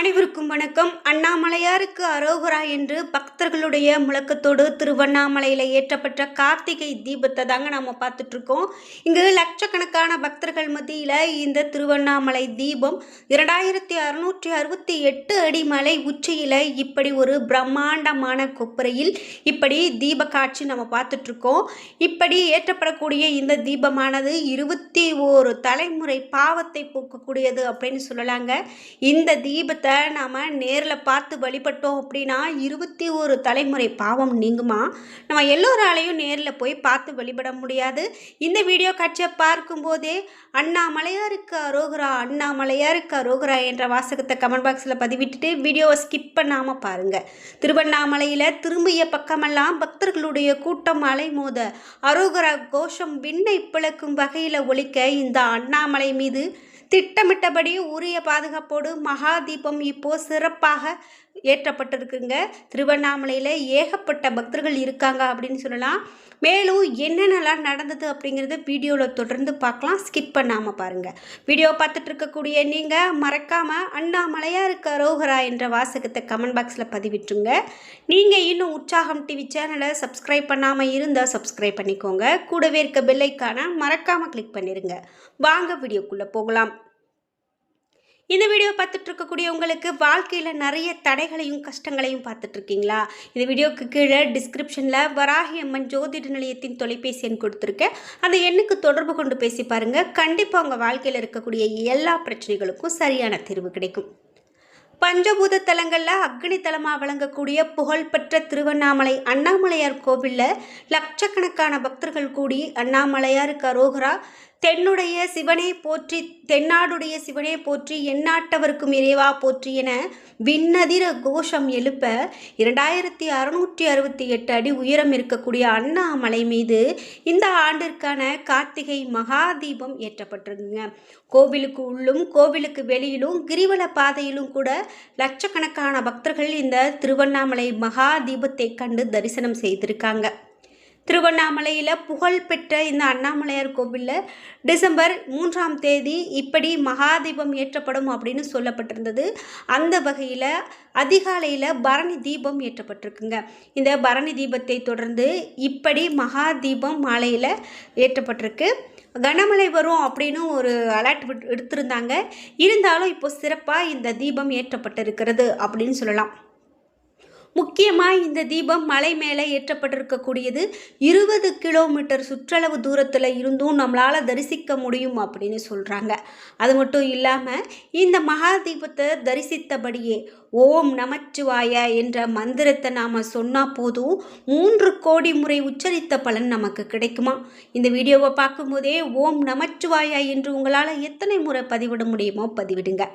அனைவருக்கும் வணக்கம். அண்ணாமலையாருக்கு அரோகரா என்று பக்தர்களுடைய முழக்கத்தோடு திருவண்ணாமலையில் ஏற்றப்பட்ட கார்த்திகை தீபத்தை தாங்க நம்ம பார்த்துட்ருக்கோம். இங்கே இங்கு லட்சக்கணக்கான பக்தர்கள் மத்தியில் இந்த திருவண்ணாமலை தீபம் இரண்டாயிரத்தி அறுநூற்றி அறுபத்தி எட்டு அடி மலை உச்சியில் இப்படி ஒரு பிரம்மாண்டமான கொப்பரையில் இப்படி தீப காட்சி நம்ம பார்த்துட்ருக்கோம். இப்படி ஏற்றப்படக்கூடிய இந்த தீபமானது இருபத்தி ஓரு தலைமுறை பாவத்தை போக்கக்கூடியது அப்படின்னு சொல்லலாங்க. இந்த தீபத்தை நாம் நேரில் பார்த்து வழிபட்டோம் அப்படின்னா இருபத்தி ஒரு தலைமுறை பாவம் நீங்குமா? நம்ம எல்லோராலையும் நேரில் போய் பார்த்து வழிபட முடியாது. இந்த வீடியோ காட்சியை பார்க்கும்போதே அண்ணாமலையாருக்கு அரோகரா அண்ணாமலையாருக்கு அரோகரா என்ற வாசகத்தை கமெண்ட் பாக்ஸில் பதிவிட்டுட்டு வீடியோவை ஸ்கிப் பண்ணாமல் பாருங்கள் திருவண்ணாமலையில் திரும்பிய பக்கமெல்லாம் பக்தர்களுடைய கூட்டம் அலைமோத அரோகரா கோஷம் விண்ணை பிளக்கும் வகையில் ஒழிக்க இந்த அண்ணாமலை மீது திட்டமிட்டபடி உரிய பாதுகாப்போடு மகா தீபம் இப்போ சிறப்பாக ஏற்றப்பட்டிருக்குங்க. திருவண்ணாமலையில் ஏகப்பட்ட பக்தர்கள் இருக்காங்க அப்படின்னு சொல்லலாம். மேலும் என்னென்னலாம் நடந்தது அப்படிங்கிறத வீடியோவில் தொடர்ந்து பார்க்கலாம். ஸ்கிப் பண்ணாமல் பாருங்கள் வீடியோ பார்த்துட்டு இருக்கக்கூடிய நீங்கள் மறக்காமல் அண்ணாமலையாக இருக்க ரோஹரா என்ற வாசகத்தை கமெண்ட் பாக்ஸில் பதிவிட்டுருங்க. நீங்கள் இன்னும் உற்சாகம் டிவி சேனலை சப்ஸ்கிரைப் பண்ணாமல் இருந்தால் சப்ஸ்கிரைப் பண்ணிக்கோங்க. கூடவே இருக்க பெல்லைக்கான மறக்காமல் கிளிக் பண்ணிடுங்க வாங்க வீடியோக்குள்ளே போகலாம். இந்த வீடியோ பார்த்துட்டு இருக்கக்கூடிய உங்களுக்கு வாழ்க்கையில் நிறைய தடைகளையும் கஷ்டங்களையும் பார்த்துட்டு இருக்கீங்களா இந்த வீடியோக்கு கீழே டிஸ்கிரிப்ஷனில் வராகி அம்மன் ஜோதிட நிலையத்தின் தொலைபேசி எண் கொடுத்துருக்கேன். அந்த எண்ணுக்கு தொடர்பு கொண்டு பேசி பாருங்கள் கண்டிப்பாக உங்கள் வாழ்க்கையில் இருக்கக்கூடிய எல்லா பிரச்சனைகளுக்கும் சரியான தீர்வு கிடைக்கும். பஞ்சபூத தலங்களில் அக்னி தலமாக விளங்கக்கூடிய புகழ்பெற்ற திருவண்ணாமலை அண்ணாமலையார் கோவிலில் லட்சக்கணக்கான பக்தர்கள் கூடி அண்ணாமலையாருக்கு அரோகரா தென்னுடைய சிவனை போற்றி தென்னாடுடைய சிவனை போற்றி எந்நாட்டவருக்கும் இறைவா போற்றி என விண்ணதிர கோஷம் எழுப்ப இரண்டாயிரத்தி அறுநூற்றி அறுபத்தி எட்டு அடி உயரம் இருக்கக்கூடிய அண்ணாமலை மீது இந்த ஆண்டிற்கான கார்த்திகை மகாதீபம் ஏற்றப்பட்டிருக்குங்க. கோவிலுக்கு உள்ளும் கோவிலுக்கு வெளியிலும் கிரிவல பாதையிலும் கூட லட்சக்கணக்கான பக்தர்கள் இந்த திருவண்ணாமலை மகா தீபத்தை கண்டு தரிசனம் செய்திருக்காங்க. திருவண்ணாமலையில் புகழ்பெற்ற இந்த அண்ணாமலையார் கோவிலில் டிசம்பர் மூன்றாம் தேதி இப்படி மகாதீபம் ஏற்றப்படும் அப்படின்னு சொல்லப்பட்டிருந்தது. அந்த வகையில் அதிகாலையில் பரணி தீபம் ஏற்றப்பட்டிருக்குங்க. இந்த பரணி தீபத்தை தொடர்ந்து இப்படி மகாதீபம் மாலையில் ஏற்றப்பட்டிருக்கு. கனமழை வரும் அப்படின்னு ஒரு அலர்ட் எடுத்திருந்தாங்க இருந்தாலும் இப்போ சிறப்பாக இந்த தீபம் ஏற்றப்பட்டிருக்கிறது அப்படின்னு சொல்லலாம். முக்கியமாக இந்த தீபம் மலை மேலே ஏற்றப்பட்டிருக்கக்கூடியது. இருபது கிலோமீட்டர் சுற்றளவு தூரத்தில் இருந்தும் நம்மளால் தரிசிக்க முடியும் அப்படின்னு சொல்கிறாங்க அது மட்டும் இல்லாமல் இந்த மகா தீபத்தை தரிசித்தபடியே ஓம் நமச்சிவாய என்ற மந்திரத்தை நாம் சொன்னால் போதும் மூன்று கோடி முறை உச்சரித்த பலன் நமக்கு கிடைக்குமா? இந்த வீடியோவை பார்க்கும்போதே ஓம் நமச்சிவாயா என்று உங்களால் எத்தனை முறை பதிவிட முடியுமோ பதிவிடுங்க.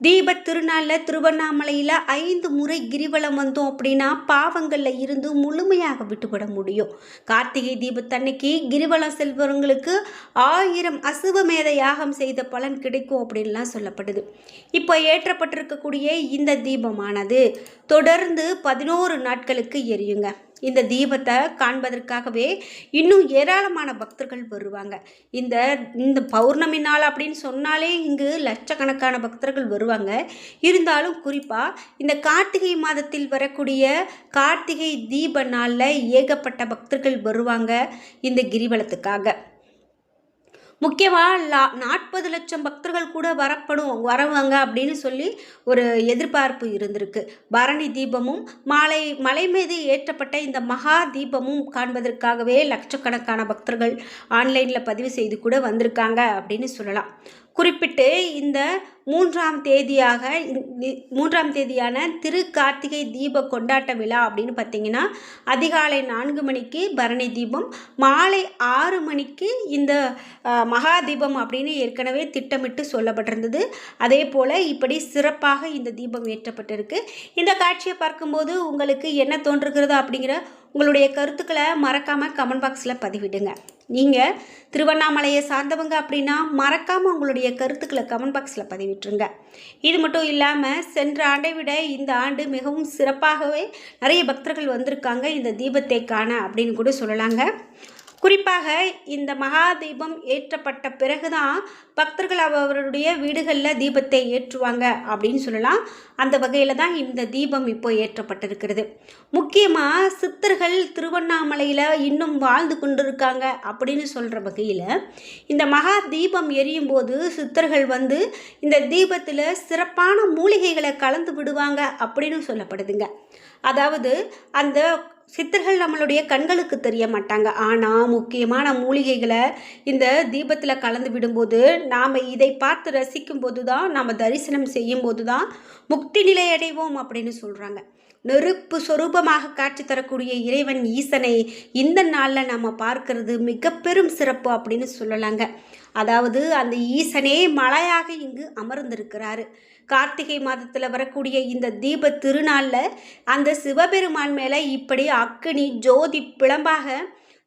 தீப திருநாளில் திருவண்ணாமலையில் ஐந்து முறை கிரிவலம் வந்தோம் அப்படின்னா பாவங்களில் இருந்து முழுமையாக விட்டுவிட முடியும். கார்த்திகை தீபத்தன்னைக்கு கிரிவலம் செல்பவர்களுக்கு ஆயிரம் அசுவமேத யாகம் செய்த பலன் கிடைக்கும் அப்படின்லாம் சொல்லப்படுது. இப்போ ஏற்றப்பட்டிருக்கக்கூடிய இந்த தீபமானது தொடர்ந்து பதினோரு நாட்களுக்கு எரியுங்க. இந்த தீபத்தை காண்பதற்காகவே இன்னும் ஏராளமான பக்தர்கள் வருவாங்க. இந்த இந்த பௌர்ணமி நாள் அப்படின்னு சொன்னாலே இங்கு லட்சக்கணக்கான பக்தர்கள் வருவாங்க. இருந்தாலும் குறிப்பாக இந்த கார்த்திகை மாதத்தில் வரக்கூடிய கார்த்திகை தீப நாளில் ஏகப்பட்ட பக்தர்கள் வருவாங்க இந்த கிரிவலத்துக்காக. முக்கியமாக லா நாற்பது லட்சம் பக்தர்கள் கூட வரப்படும் வரவாங்க அப்படின்னு சொல்லி ஒரு எதிர்பார்ப்பு இருந்திருக்கு. பரணி தீபமும் மாலை மலை மீது ஏற்றப்பட்ட இந்த மகா தீபமும் காண்பதற்காகவே லட்சக்கணக்கான பக்தர்கள் ஆன்லைனில் பதிவு செய்து கூட வந்திருக்காங்க அப்படின்னு சொல்லலாம். குறிப்பிட்டு இந்த மூன்றாம் தேதியாக மூன்றாம் தேதியான திரு கார்த்திகை தீப கொண்டாட்ட விழா அப்படின்னு பார்த்தீங்கன்னா அதிகாலை நான்கு மணிக்கு பரணி தீபம் மாலை ஆறு மணிக்கு இந்த மகா தீபம் அப்படின்னு ஏற்கனவே திட்டமிட்டு சொல்லப்பட்டிருந்தது. அதே போல் இப்படி சிறப்பாக இந்த தீபம் ஏற்றப்பட்டிருக்கு. இந்த காட்சியை பார்க்கும்போது உங்களுக்கு என்ன தோன்றுகிறது அப்படிங்கிற உங்களுடைய கருத்துக்களை மறக்காமல் கமெண்ட் பாக்ஸில் பதிவிடுங்க. நீங்கள் திருவண்ணாமலையை சார்ந்தவங்க அப்படின்னா மறக்காமல் உங்களுடைய கருத்துக்களை கமெண்ட் பாக்ஸில் பதிவிட்டுருங்க. இது மட்டும் இல்லாமல் சென்ற ஆண்டை விட இந்த ஆண்டு மிகவும் சிறப்பாகவே நிறைய பக்தர்கள் வந்திருக்காங்க. இந்த தீபத்தை காண அப்படின்னு கூட சொல்லலாங்க. குறிப்பாக இந்த மகா தீபம் ஏற்றப்பட்ட பிறகுதான் பக்தர்கள் அவருடைய வீடுகளில் தீபத்தை ஏற்றுவாங்க அப்படின்னு சொல்லலாம். அந்த வகையில் தான் இந்த தீபம் இப்போ ஏற்றப்பட்டிருக்கிறது. முக்கியமாக சித்தர்கள் திருவண்ணாமலையில் இன்னும் வாழ்ந்து கொண்டிருக்காங்க அப்படின்னு சொல்கிற வகையில் இந்த மகா தீபம் எரியும் போது சித்தர்கள் வந்து இந்த தீபத்தில் சிறப்பான மூலிகைகளை கலந்து விடுவாங்க அப்படின்னு சொல்லப்படுதுங்க. அதாவது அந்த சித்தர்கள் நம்மளுடைய கண்களுக்கு தெரிய மாட்டாங்க. ஆனால் முக்கியமான மூலிகைகளை இந்த தீபத்தில் கலந்து விடும்போது நாம் இதை பார்த்து ரசிக்கும்போது தான் நாம் தரிசனம் செய்யும் போது தான் முக்தி நிலை அடைவோம் அப்படின்னு சொல்கிறாங்க நெருப்பு சொரூபமாக காட்சி தரக்கூடிய இறைவன் ஈசனை இந்த நாளில் நம்ம பார்க்கறது மிக பெரும் சிறப்பு அப்படின்னு சொல்லலாங்க. அதாவது அந்த ஈசனே மலையாக இங்கு அமர்ந்திருக்கிறாரு. கார்த்திகை மாதத்தில் வரக்கூடிய இந்த தீப திருநாளில் அந்த சிவபெருமான் மேலே இப்படி அக்கினி ஜோதி பிளம்பாக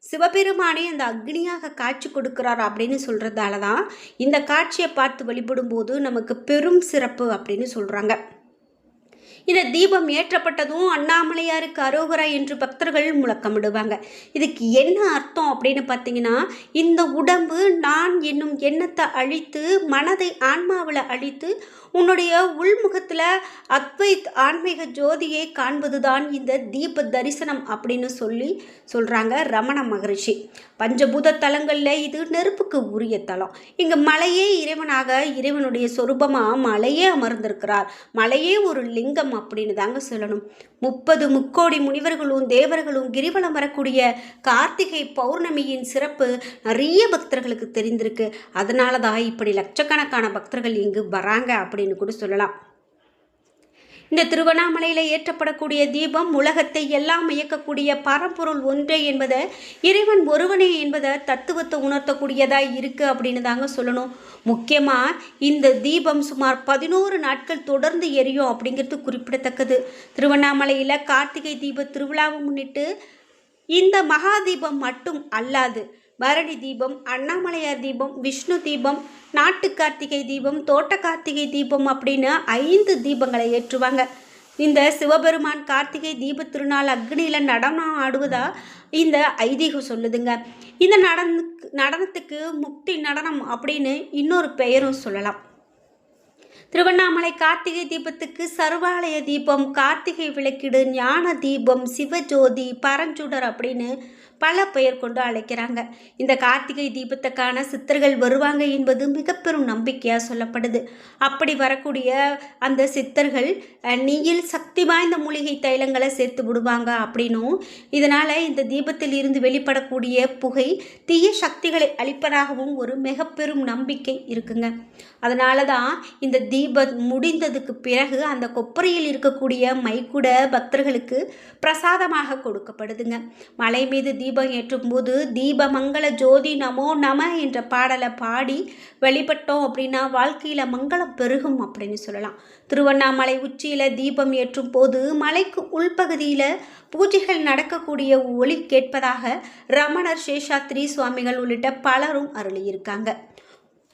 சிவபெருமானே அந்த அக்னியாக காட்சி கொடுக்கிறார் அப்படின்னு சொல்கிறதால தான் இந்த காட்சியை பார்த்து வழிபடும் போது நமக்கு பெரும் சிறப்பு அப்படின்னு சொல்கிறாங்க இந்த தீபம் ஏற்றப்பட்டதும் அண்ணாமலையாருக்கு அரோகரா என்று பக்தர்கள் முழக்கமிடுவாங்க. இதுக்கு என்ன அர்த்தம் அப்படின்னு பார்த்தீங்கன்னா இந்த உடம்பு நான் என்னும் எண்ணத்தை அழித்து மனதை ஆன்மாவில் அழித்து உன்னுடைய உள்முகத்தில் அத்வைத் ஆன்மீக ஜோதியை காண்பதுதான் இந்த தீப தரிசனம் அப்படின்னு சொல்லி சொல்கிறாங்க ரமண மகரிஷி. பஞ்சபூத தலங்களில் இது நெருப்புக்கு உரிய தலம். இங்கே மலையே இறைவனாக இறைவனுடைய சொரூபமாக மலையே அமர்ந்திருக்கிறார். மலையே ஒரு லிங்கம் அப்படின்னு தாங்க சொல்லணும். முப்பது முக்கோடி முனிவர்களும் தேவர்களும் கிரிவலம் வரக்கூடிய கார்த்திகை பௌர்ணமியின் சிறப்பு நிறைய பக்தர்களுக்கு தெரிந்திருக்கு. அதனால தான் இப்படி லட்சக்கணக்கான பக்தர்கள் இங்கு வராங்க அப்படின்னு கூட சொல்லலாம். இந்த திருவண்ணாமலையில் ஏற்றப்படக்கூடிய தீபம் உலகத்தை எல்லாம் இயக்கக்கூடிய பரம்பொருள் ஒன்றே என்பதை இறைவன் ஒருவனே என்பதை தத்துவத்தை உணர்த்தக்கூடியதாக இருக்குது அப்படின்னு தாங்க சொல்லணும். முக்கியமாக இந்த தீபம் சுமார் பதினோரு நாட்கள் தொடர்ந்து எரியும் அப்படிங்கிறது குறிப்பிடத்தக்கது. திருவண்ணாமலையில் கார்த்திகை தீப திருவிழாவை முன்னிட்டு இந்த மகா தீபம் மட்டும் அல்லாது பரணி தீபம் அண்ணாமலையார் தீபம் விஷ்ணு தீபம் நாட்டு கார்த்திகை தீபம் தோட்ட கார்த்திகை தீபம் அப்படின்னு ஐந்து தீபங்களை ஏற்றுவாங்க. இந்த சிவபெருமான் கார்த்திகை தீப திருநாள் அக்னியில் நடனம் ஆடுவதா இந்த ஐதீகம் சொல்லுதுங்க. இந்த நடன நடனத்துக்கு முக்தி நடனம் அப்படின்னு இன்னொரு பெயரும் சொல்லலாம். திருவண்ணாமலை கார்த்திகை தீபத்துக்கு சர்வாலய தீபம் கார்த்திகை விளக்கிடு ஞான தீபம் சிவஜோதி பரஞ்சுடர் அப்படின்னு பல பெயர் கொண்டு அழைக்கிறாங்க. இந்த கார்த்திகை தீபத்துக்கான சித்தர்கள் வருவாங்க என்பது மிக பெரும் நம்பிக்கையாக சொல்லப்படுது. அப்படி வரக்கூடிய அந்த சித்தர்கள் நீயில் சக்தி வாய்ந்த மூலிகை தைலங்களை சேர்த்து விடுவாங்க அப்படின்னும் இதனால் இந்த தீபத்தில் இருந்து வெளிப்படக்கூடிய புகை தீய சக்திகளை அளிப்பதாகவும் ஒரு மிக பெரும் நம்பிக்கை இருக்குங்க. அதனால தான் இந்த தீபம் முடிந்ததுக்கு பிறகு அந்த கொப்பரையில் இருக்கக்கூடிய மைக்குட பக்தர்களுக்கு பிரசாதமாக கொடுக்கப்படுதுங்க. மலை மீது தீப தீபம் ஏற்றும்போது தீபமங்கள ஜோதி நமோ நம என்ற பாடலை பாடி வழிபட்டோம் அப்படின்னா வாழ்க்கையில் மங்களம் பெருகும் அப்படின்னு சொல்லலாம். திருவண்ணாமலை உச்சியில் தீபம் ஏற்றும் போது மலைக்கு உள்பகுதியில் பூஜைகள் நடக்கக்கூடிய ஒளி கேட்பதாக ரமணர் சேஷாத்ரி சுவாமிகள் உள்ளிட்ட பலரும் அருளியிருக்காங்க.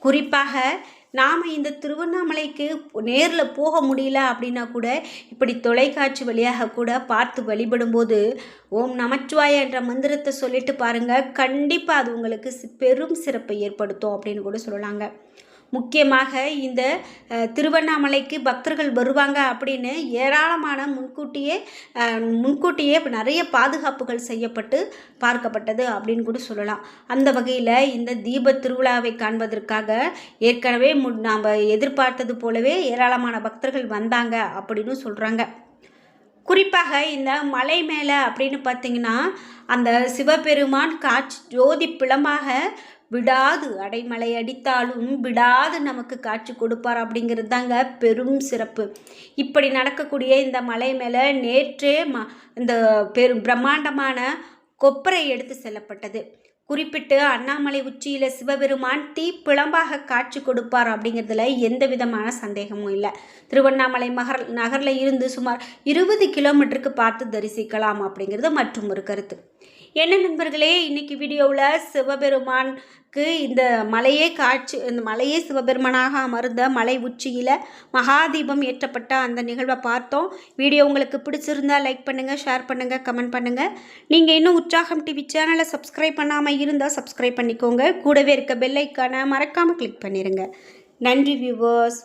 குறிப்பாக நாம் இந்த திருவண்ணாமலைக்கு நேரில் போக முடியல அப்படின்னா கூட இப்படி தொலைக்காட்சி வழியாக கூட பார்த்து வழிபடும்போது ஓம் நமச்சிவாய என்ற மந்திரத்தை சொல்லிட்டு பாருங்கள் கண்டிப்பாக அது உங்களுக்கு பெரும் சிறப்பை ஏற்படுத்தும் அப்படின்னு கூட சொல்லலாங்க. முக்கியமாக இந்த திருவண்ணாமலைக்கு பக்தர்கள் வருவாங்க அப்படின்னு ஏராளமான முன்கூட்டியே முன்கூட்டியே நிறைய பாதுகாப்புகள் செய்யப்பட்டு பார்க்கப்பட்டது அப்படின்னு கூட சொல்லலாம். அந்த வகையில் இந்த தீப திருவிழாவை காண்பதற்காக ஏற்கனவே மு நாம் எதிர்பார்த்தது போலவே ஏராளமான பக்தர்கள் வந்தாங்க அப்படின்னு சொல்கிறாங்க குறிப்பாக இந்த மலை மேலே அப்படின்னு பார்த்திங்கன்னா அந்த சிவபெருமான் காட்சி ஜோதி பிளமாக விடாது அடைமலை அடித்தாலும் விடாது நமக்கு காட்சி கொடுப்பார் அப்படிங்கிறது தாங்க பெரும் சிறப்பு. இப்படி நடக்கக்கூடிய இந்த மலை மேலே நேற்றே ம இந்த பெரும் பிரம்மாண்டமான கொப்பரை எடுத்து செல்லப்பட்டது. குறிப்பிட்டு அண்ணாமலை உச்சியில் சிவபெருமான் தீ பிளம்பாக காட்சி கொடுப்பார் அப்படிங்கிறதுல எந்த விதமான சந்தேகமும் இல்லை. திருவண்ணாமலை மகர் நகரில் இருந்து சுமார் இருபது கிலோமீட்டருக்கு பார்த்து தரிசிக்கலாம் அப்படிங்கிறது மற்றும் ஒரு கருத்து. என்ன நண்பர்களே இன்னைக்கு வீடியோவில் சிவபெருமான் இந்த மலையே காட்சி இந்த மலையே சிவபெருமனாக அமர்ந்த மலை உச்சியில் மகாதீபம் ஏற்றப்பட்ட அந்த நிகழ்வை பார்த்தோம். வீடியோ உங்களுக்கு பிடிச்சிருந்தா லைக் பண்ணுங்கள் ஷேர் பண்ணுங்கள் கமெண்ட் பண்ணுங்கள் நீங்கள் இன்னும் உற்சாகம் டிவி சேனலை சப்ஸ்கிரைப் பண்ணாமல் இருந்தால் சப்ஸ்கிரைப் பண்ணிக்கோங்க. கூடவே இருக்க பெல்லைக்கான மறக்காமல் கிளிக் பண்ணிடுங்க நன்றி வியூவர்ஸ்